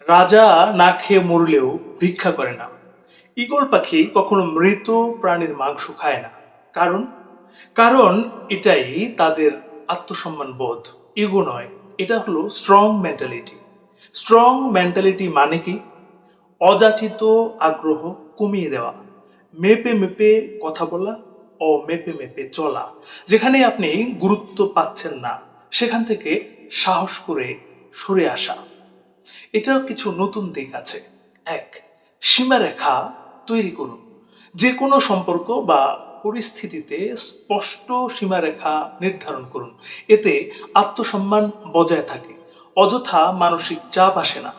রাজা না খেয়ে মরলেও ভিক্ষা করে না। ইগল পাখি কখনো মৃত প্রাণীর মাংস খায় না। কারণ? কারণ এটাই তাদের আত্মসম্মান বোধ। ইগো নয়, এটা হলো স্ট্রং মেন্টালিটি স্ট্রং মেন্টালিটি মানে কি? অযাচিত আগ্রহ কমিয়ে দেওয়া। মেপে মেপে কথা বলা ও মেপে মেপে চলা যেখানে আপনি গুরুত্ব পাচ্ছেন না, সেখান থেকে সাহস করে সরে আসা। এটার কিছু নতুন দিক আছে। এক, সীমারেখা তৈরি করুন। যে কোনো সম্পর্ক বা পরিস্থিতিতে স্পষ্ট সীমারেখা নির্ধারণ করুন। এতে আত্মসম্মান বজায় থাকে, অযথা মানসিক চাপ আসে না।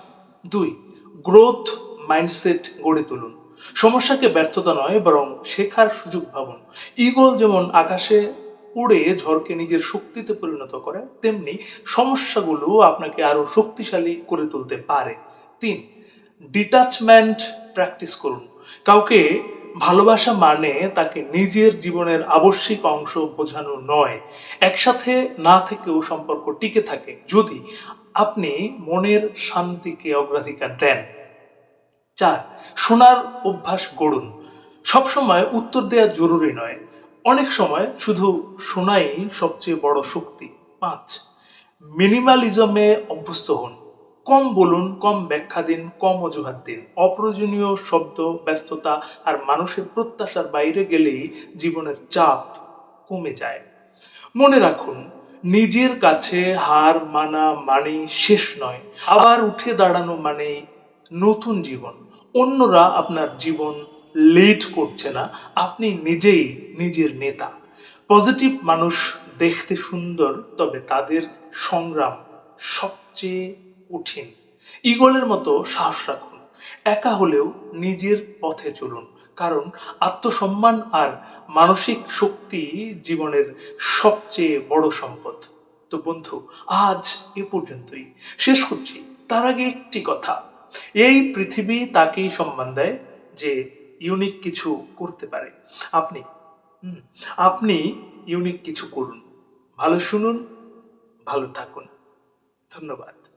দুই, গ্রোথ মাইন্ডসেট গড়ে তুলুন। সমস্যাকে ব্যর্থতা নয়, বরং শেখার সুযোগ ভাবুন। ইগল যেমন আকাশে উড়ে ঝড়কে নিজের শক্তিতে পরিণত করে, তেমনি সমস্যাগুলো আপনাকে আরও শক্তিশালী করে তুলতে পারে। তিন ডিটাচমেন্ট প্র্যাকটিস করুন। কাউকে ভালোবাসা মানে তাকে নিজের জীবনের আবশ্যিক অংশ বোঝানো নয়। একসাথে না থেকেও সম্পর্ক টিকে থাকে যদি আপনি মনের শান্তিকে অগ্রাধিকার দেন। চার, শোনার অভ্যাস গড়ুন। সবসময় উত্তর দেওয়া জরুরি নয়। অনেক সময় শুধু শোনাই সবচেয়ে বড় শক্তি। পাঁচ, মিনিমালিজমে অভ্যস্ত হন। কম বলুন, কম ব্যাখ্যা দিন, কম অজুহাত দিন। অপ্রয়োজনীয় শব্দ, ব্যস্ততা আর মানুষের প্রত্যাশার বাইরে গেলেই জীবনের চাপ কমে যায়। মনে রাখুন, নিজের কাছে হার মানা মানেই শেষ নয়। আবার উঠে দাঁড়ানো মানেই নতুন জীবন। অন্যরা আপনার জীবন লিড করছে না, আপনি নিজেই নিজের নেতা। পজিটিভ মানুষ দেখতে সুন্দর, তবে তাদের সংগ্রাম সবচেয়ে কঠিন। ইগলের মতো সাহস রাখুন। একা হলেও নিজের পথে চলুন, কারণ আত্মসম্মান আর মানসিক শক্তি জীবনের সবচেয়ে বড় সম্পদ। তো বন্ধু, আজ এ পর্যন্তই। শেষ করছি। তার আগে একটি কথা। এই পৃথিবী তাকেই সম্মান দেয় যে ইউনিক কিছু করতে পারে। আপনি আপনি ইউনিক কিছু করুন। ভালো শুনুন ভালো থাকুন। ধন্যবাদ।